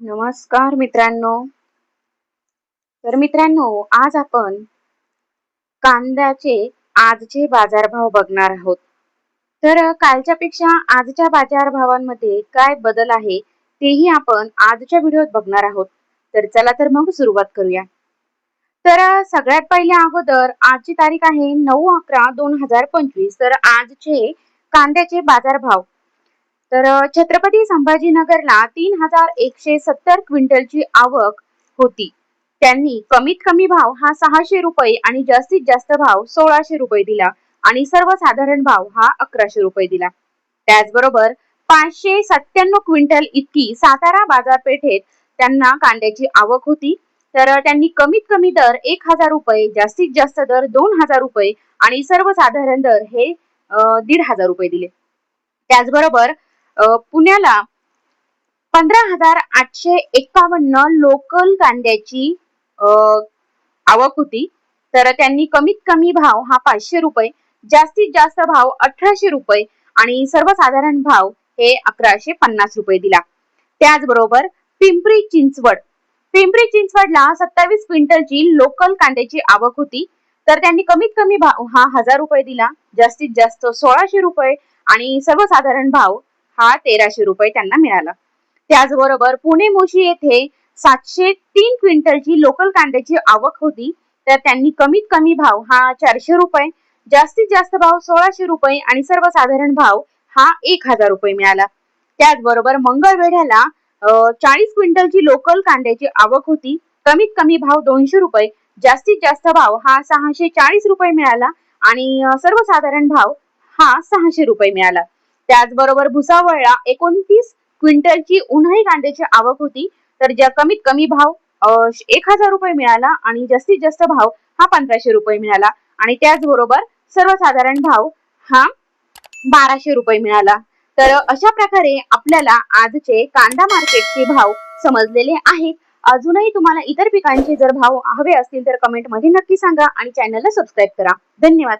नमस्कार मित्रांनो. तर मित्रांनो आज आपण कांद्याचे आजचे बाजारभाव बघणार आहोत. तर कालच्या पेक्षा आजच्या बाजारभावांमध्ये काय बदल आहे तेही आपण आजच्या व्हिडिओत बघणार आहोत. तर चला तर मग सुरुवात करूया. तर सगळ्यात पहिले अगोदर आजची तारीख आहे नऊ अकरा दोन हजार पंचवीस. तर आजचे कांद्याचे बाजारभाव तर छत्रपती संभाजीनगरला तीन हजार एकशे सत्तर क्विंटलची आवक होती. त्यांनी कमीत कमी भाव हा सहाशे रुपये आणि जास्तीत जास्त भाव सोळाशे रुपये दिला आणि सर्वसाधारण भाव हा अकराशे रुपये दिला. त्याचबरोबर पाचशे सत्त्याण्णव क्विंटल इतकी सातारा बाजारपेठेत त्यांना कांद्याची आवक होती. तर त्यांनी कमीत कमी दर एक हजार रुपये जास्तीत जास्त दर दोन हजार रुपये आणि सर्वसाधारण दर हे दीड हजार रुपये दिले. त्याचबरोबर पुण्याला पंधरा हजार आठशे एकावन्न लोकल कांद्याची आवक होती. तर त्यांनी कमीत कमी भाव हा पाचशे रुपये जास्तीत जास्त भाव अठराशे रुपये आणि सर्वसाधारण भाव हे अकराशे पन्नास रुपये दिला. त्याचबरोबर पिंपरी चिंचवड पिंपरी चिंचवडला सत्तावीस क्विंटलची लोकल कांद्याची आवक होती. तर त्यांनी कमीत कमी भाव हा हजार रुपये दिला जास्तीत जास्त सोळाशे रुपये आणि सर्वसाधारण भाव हा तेराशे रुपये त्यांना मिळाला. त्याचबरोबर पुणे मोशी येथे सातशे तीन क्विंटलची लोकल कांद्याची आवक होती. तर त्यांनी कमीत कमी भाव हा चारशे रुपये जास्तीत जास्त भाव सोळाशे रुपये आणि सर्वसाधारण भाव हा एक हजार रुपये मिळाला. त्याचबरोबर मंगळवेढ्याला चाळीस क्विंटलची लोकल कांद्याची आवक होती. कमीत कमी भाव दोनशे रुपये जास्तीत जास्त भाव हा सहाशे चाळीस रुपये मिळाला आणि सर्वसाधारण भाव हा सहाशे रुपये मिळाला. त्याचबरोबर भुसावळला एकोणतीस क्विंटलची उन्हाळी कांद्याची आवक होती. तर ज्या कमीत कमी भाव एक हजार रुपये मिळाला आणि जास्तीत जास्त भाव हा पंधराशे रुपये मिळाला. आणि त्याचबरोबर सर्वसाधारण भाव हा बाराशे रुपये मिळाला. तर अशा प्रकारे आपल्याला आजचे कांदा मार्केटचे भाव समजलेले आहेत. अजूनही तुम्हाला इतर पिकांचे जर भाव हवे असतील तर कमेंटमध्ये नक्की सांगा आणि चॅनलला सबस्क्राईब करा. धन्यवाद.